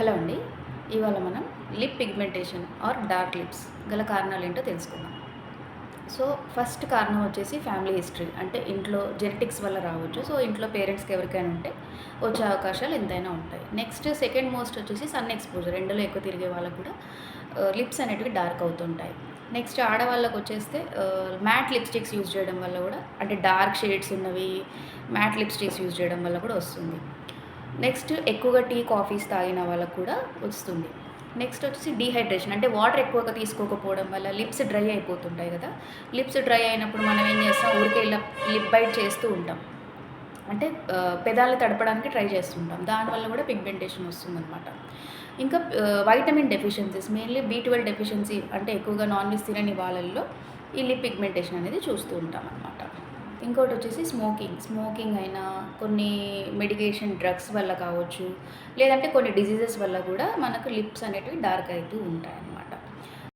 Hello అండి. ఇవాళ మనం lip pigmentation or dark lips గల కారణాలు ఏంటో తెలుసుకుందాం. సో ఫస్ట్ కారణం వచ్చేసి ఫ్యామిలీ హిస్టరీ. అంటే ఇంట్లో జెనెటిక్స్ వల్ల రావచ్చు. సో ఇంట్లో పేరెంట్స్కి ఎవరికైనా ఉంటే వచ్చే అవకాశాలు ఎంతైనా ఉంటాయి. నెక్స్ట్ సెకండ్ మోస్ట్ వచ్చేసి సన్ ఎక్స్పోజర్. ఎండలో ఎక్కువ తిరిగే వాళ్ళకు కూడా లిప్స్ అనేటివి డార్క్ అవుతుంటాయి. నెక్స్ట్ ఆడవాళ్ళకు వచ్చేస్తే మ్యాట్ లిప్స్టిక్స్ యూజ్ చేయడం వల్ల కూడా అంటే డార్క్ షేడ్స్ ఉన్నవి మ్యాట్ లిప్స్టిక్స్ యూజ్ చేయడం వల్ల కూడా వస్తుంది. నెక్స్ట్ ఎక్కువగా టీ కాఫీస్ తాగిన వాళ్ళకు కూడా వస్తుంది. నెక్స్ట్ వచ్చేసి డీహైడ్రేషన్. అంటే వాటర్ ఎక్కువగా తీసుకోకపోవడం వల్ల లిప్స్ డ్రై అయిపోతుంటాయి కదా. లిప్స్ డ్రై అయినప్పుడు మనం ఏం చేస్తాం? ఊరికే ఇలా లిప్ బైట్ చేస్తూ ఉంటాం. అంటే పెదాలు తడపడానికి ట్రై చేస్తుంటాం. దానివల్ల కూడా పిగ్మెంటేషన్ వస్తుందన్నమాట. ఇంకా vitamin deficiencies mainly B twelve deficiency అంటే ఎక్కువగా నాన్ వెజ్ తినని వాళ్ళల్లో ఈ లిప్ పిగ్మెంటేషన్ అనేది చూస్తూ ఉంటాం అనమాట ఇంకోటి వచ్చేసి స్మోకింగ్ స్మోకింగ్ అయినా కొన్ని మెడికేషన్ డ్రగ్స్ వల్ల కావచ్చు లేదంటే కొన్ని డిసీజెస్ వల్ల కూడా మనకు లిప్స్ అనేటివి డార్క్ అవుతూ ఉంటాయి.